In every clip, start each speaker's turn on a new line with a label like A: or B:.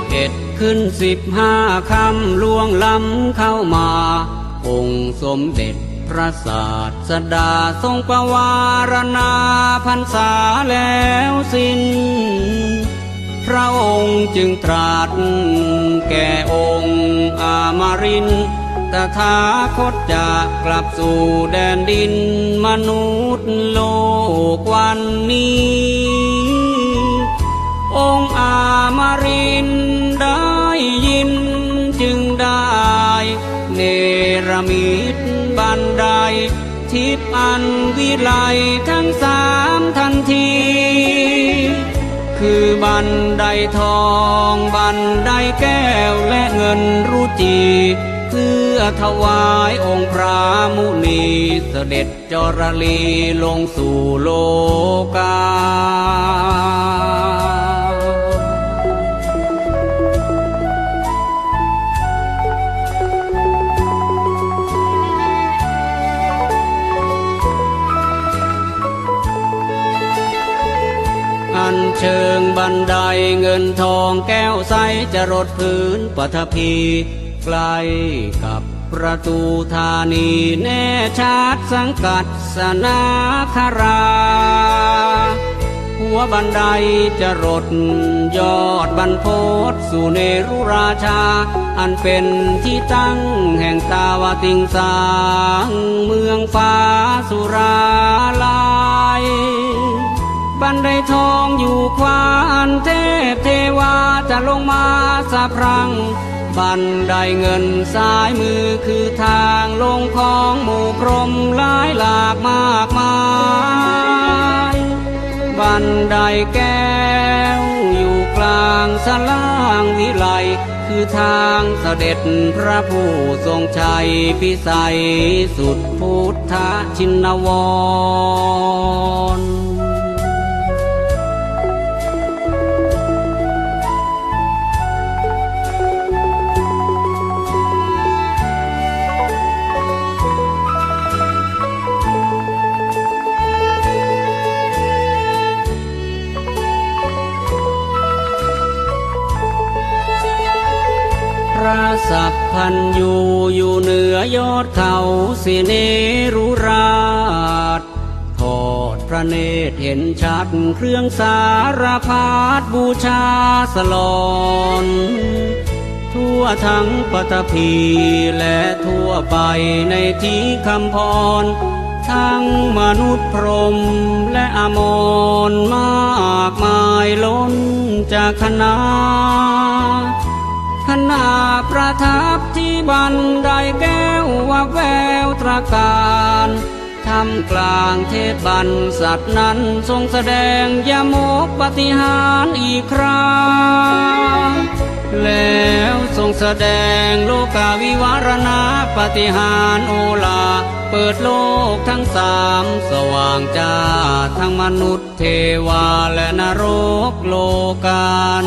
A: บเอ็ด
B: ขึ้นสิบห้าคำล่วงล้ำเข้ามา องค์สมเด็จพระศาสดาทรงประวารณาพรรษาแล้วสิ้น พระองค์จึงตรัสแก่องค์อามารินตถาคตจะกลับสู่แดนดินมนุษย์โลกวันนี้ องค์อามารินได้ยินจึงได้เนรมิตบันไดทิพย์อันวิไลทั้งสามทันที คือบันไดทองบันไดแก้วและเงินรุจีเพื่อถวายองค์พระมุนีเสด็จจรลีลงสู่โลกา เชิงบันไดเงินทองแก้วใสจะรดพื้นปฐพีใกล้กับประตูธานีแน่ชาติสังกัดสนาคารา หัวบันไดจะรดยอดบรรพตสู่เนรุราชา อันเป็นที่ตั้งแห่งตาวติงสาง เมืองฟ้าสุราลาย บันไดทองอยู่ขวานเทพเทวาจะลงมาสะพรัง บันไดเงินซ้ายมือคือทางลงของหมู่พรมหลายหลากมากมาย บันไดแก้วอยู่กลางสลางวิไลคือทางเสด็จพระผู้ทรงชัยพิสัยสุดพุทธชินวร ดเขาสิเนรุราชทอดพระเนตรเห็นชัดเครื่องสารพาดบูชาสลอน ทั่วทั้งปฐพีและทั่วไปในที่คำพร ทั้งมนุษย์พรหมและอมรมากมายล้นจากคณะ ขณะประทับที่บันไดแก้วว่าแววตระการทำกลางเทศบันสัตว์นั้นทรงแสดงยมกปฏิหารอีกครั้งแล้วทรงแสดงโลกาวิวารณาปฏิหารโอลา เปิดโลกทั้งสามสว่างจ้าทั้งมนุษย์เทวาและนรกโลกัน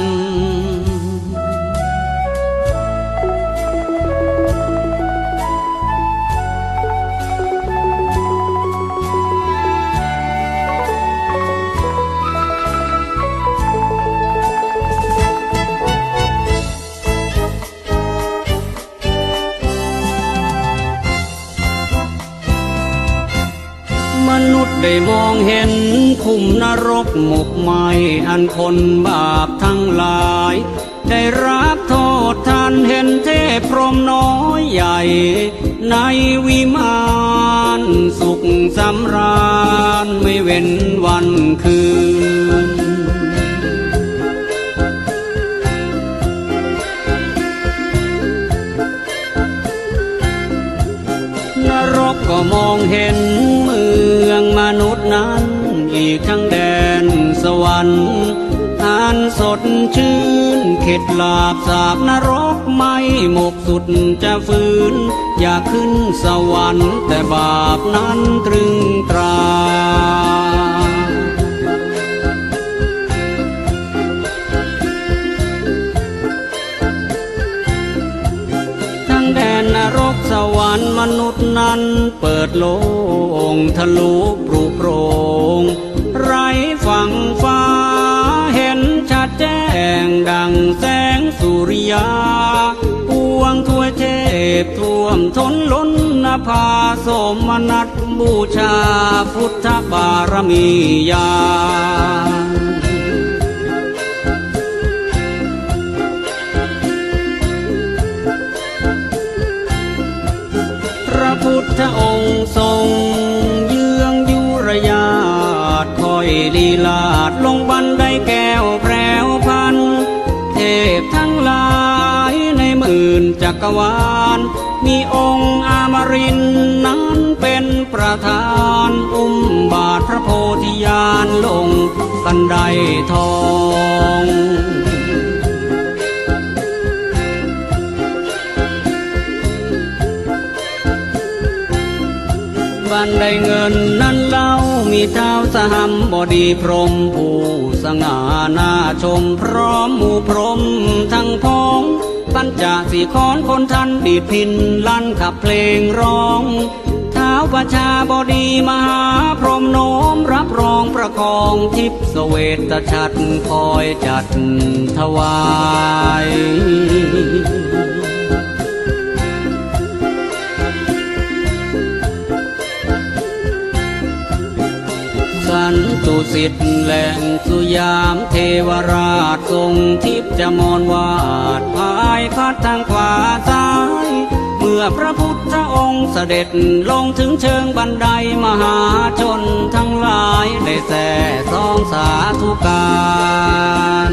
B: ได้มองเห็นคุมนรกหมกไหมอันคนบาปทั้งหลาย ได้รับโทษท่านเห็นเทพพรหมน้อยใหญ่ ในวิมานสุขสำราญไม่เว้นวันคืน ทั้งแดนสวรรค์อันสดชื่น เข็ดลาบสาบนรกไม่หมกสุดจะฝืนอยากขึ้นสวรรค์แต่บาปนั้นตรึงตราทั้งแดนนรกสวรรค์มนุษย์นั้น เปิดโลงทะลุปรุโปรง ไรฝั่งฟ้า เห็นชัดแจ้งดังแสงสุริยาปวงทั่วเทพท่วมท้นล้นนภาสมนัตบูชาพุทธบารมีญา จักรวาล มีองค์อามรินนั้นเป็นประธานอุ้มบาทพระโพธิญาณลงบันไดทองบันไดเงินนั้นเล่ามีเท้าสหัมบดีพรหมผู้สง่าหน้าชมพร้อมหมู่พรหมทั้งพ้อง ปัญจสี่คอนคนทันดีดพินลั่นขับเพลงร้องเท้าประชาบดีมหาพรหมโน้มรับรองประคองทิพสเวตชัดคอยจัดถวาย สิทธิ์แหล่งสุยามเทวราชทรงทิพย์จะมอนวาดพายคัดทางขวาซ้าย เมื่อพระพุทธองค์เสด็จลงถึงเชิงบันไดมหาชนทั้งหลายได้แส่ซองสาธุการ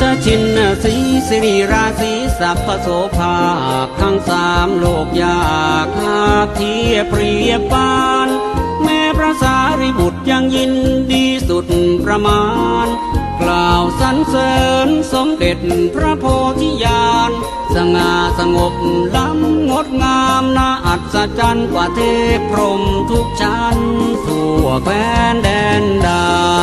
B: พระพุทธชินสีสิริราศีสัพพโสภาทั้งสามโลกยากหากเทียบเปรียบปาน แม้พระสารีบุตรยังยินดีสุดประมาณ กล่าวสรรเสริญสมเด็จพระโพธิญาณ สง่าสงบล้ำงดงามน่าอัศจรรย์กว่าเทพพรมทุกชั้น ทั่วแคว้นแดนดพ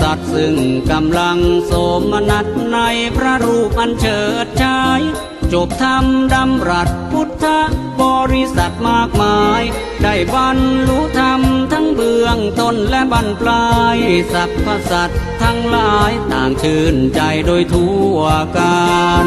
B: ษัทซึ่งกำลังโสมนัสในพระรูปอันเฉิดฉาย จบธรรมดำรัสพุทธบริษัทมากมาย ได้บรรลุธรรมทั้งเบื้องต้นและบรรปลายสรรพสัตทั้งหลายต่างชื่นใจโดยทั่วกัน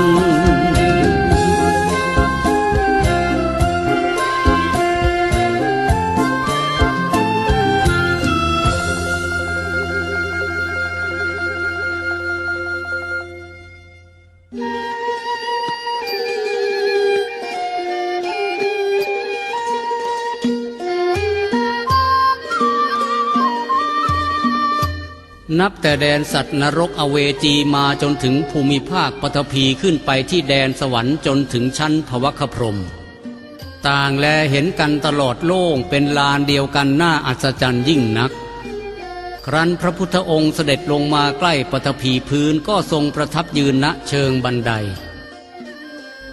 B: นับแต่แดนสัตว์นรกอเวจีมาจนถึงภูมิภาคปฐพีขึ้นไปที่แดนสวรรค์จนถึงชั้นภวคพรม ต่างแลเห็นกันตลอดโล่งเป็นลานเดียวกันน่าอัศจรรย์ยิ่งนัก ครั้นพระพุทธองค์เสด็จลงมาใกล้ปฐพีพื้นก็ทรงประทับยืนณเชิงบันได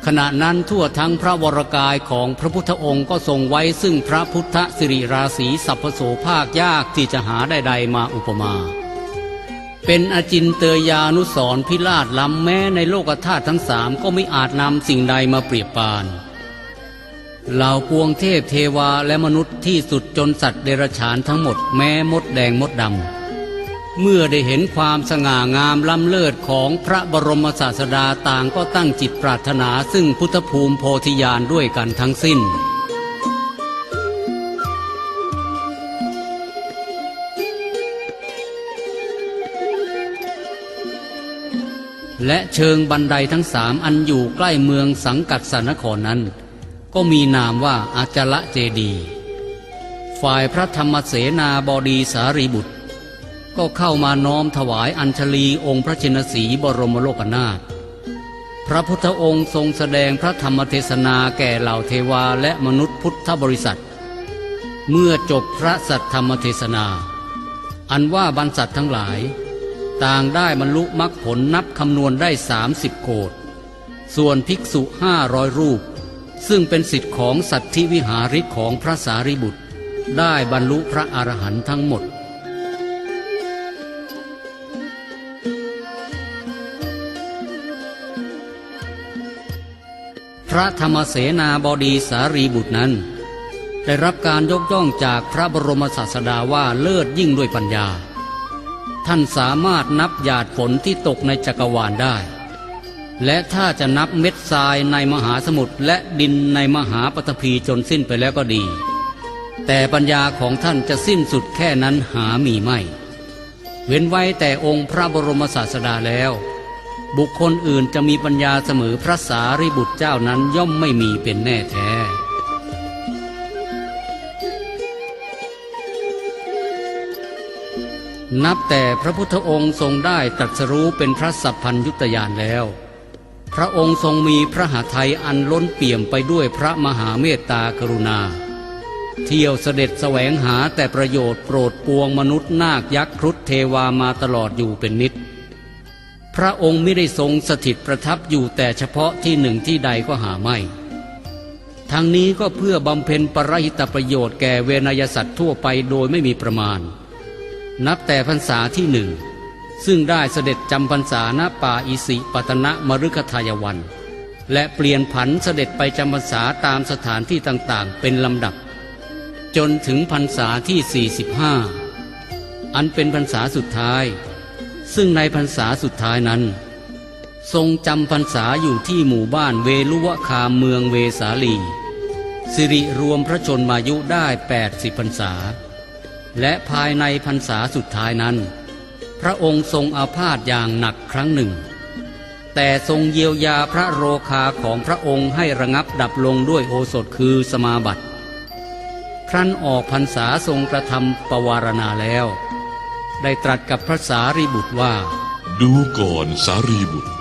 B: ขณะนั้นทั่วทั้งพระวรกายของพระพุทธองค์ก็ทรงไว้ซึ่งพระพุทธสิริราศีสัพพโสภาคยากที่จะหาใดๆมาอุปมา เป็นอจินเตยานุสรพิราชล้ำแม้ในโลกธาตุทั้งสามก็ไม่อาจนำสิ่งใดมาเปรียบปานเหล่าปวงเทพเทวาและมนุษย์ที่สุดจนสัตว์เดรัจฉานทั้งหมดแม้มดแดงมดดำ เมื่อได้เห็นความสง่างามล้ำเลิศของพระบรมศาสดาต่างก็ตั้งจิตปรารถนาซึ่งพุทธภูมิโพธิญาณด้วยกันทั้งสิ้น และเชิงบันไดทั้งสามอันอยู่ใกล้เมืองสังกัดสนครนั้น ก็มีนามว่าอาจละเจดี ฝ่ายพระธรรมเสนาบดีสารีบุตร ก็เข้ามาน้อมถวายอัญชลีองค์พระชินสีบรมโลกนาถพระพุทธองค์ทรงแสดงพระธรรมเทศนาแก่เหล่าเทวาและมนุษย์พุทธบริษัท เมื่อจบพระสัทธรรมเทศนา อันว่าบรรษัททั้งหลาย ต่างได้บรรลุมรรคผลนับคำนวณได้สามสิบโกดส่วนภิกษุห้าร้อยรูป ซึ่งเป็นสิทธิ์ของสัตธิวิหาริกของพระสารีบุตร ได้บรรลุพระอรหันต์ทั้งหมด พระธรรมเสนาบดีสารีบุตรนั้น ได้รับการยกย่องจากพระบรมศาสดาว่าเลิศยิ่งด้วยปัญญา ท่านสามารถนับหยาดฝนที่ตกในจักรวาลได้ และถ้าจะนับเม็ดทรายในมหาสมุทรและดินในมหาปฐพีจนสิ้นไปแล้วก็ดี แต่ปัญญาของท่านจะสิ้นสุดแค่นั้นหามีไม่ เว้นไว้แต่องค์พระบรมศาสดาแล้ว บุคคลอื่นจะมีปัญญาเสมอพระสารีบุตรเจ้านั้นย่อมไม่มีเป็นแน่แท้ นับแต่พระพุทธองค์ทรงได้ตรัสรู้เป็นพระสัพพัญยุตยานแล้ว พระองค์ทรงมีพระหทัยอันล้นเปี่ยมไปด้วยพระมหาเมตตากรุณา เที่ยวเสด็จแสวงหาแต่ประโยชน์โปรดปวงมนุษย์นาคยักษ์ครุฑเทวามาตลอดอยู่เป็นนิด พระองค์ไม่ได้ทรงสถิตประทับอยู่แต่เฉพาะที่หนึ่งที่ใดก็หาไม่ ทั้งนี้ก็เพื่อบำเพ็ญปรหิตประโยชน์แก่เวนยสัตว์ทั่วไปโดยไม่มีประมาณ นับแต่พรรษาที่หนึ่ง ซึ่งได้เสด็จจำพรรษาณป่าอิสิปตนะมฤคทายวัน และเปลี่ยนผันเสด็จไปจำพรรษาตามสถานที่ต่างๆ เป็นลำดับ จนถึงพรรษาที่ 45 อันเป็นพรรษาสุดท้าย ซึ่งในพรรษาสุดท้ายนั้น ทรงจำพรรษาอยู่ที่หมู่บ้านเวลุวคามเมืองเวสาลี สิริรวมพระชนมายุได้ 80พรรษา และภายในพรรษาสุดท้ายนั้น พระองค์ทรงอาพาธอย่างหนักครั้งหนึ่ง แต่ทรงเยียวยาพระโรคาของพระองค์ให้ระงับดับลงด้วยโอสถคือสมาบัติ ครั้นออกพรรษาทรงกระทำปวารณาแล้ว ได้ตรัสกับพระสารีบุตรว่า
C: ดูก่อนสารีบุตร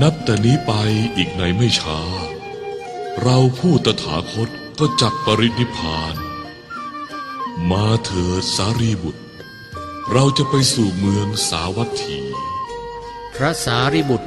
C: นับแต่นี้ไปอีกในไม่ช้า เราผู้ตถาคตก็จักปรินิพาน มาเถิดสารีบุตร เราจะไปสู่เมืองสาวัตถี
B: พระสารีบุตร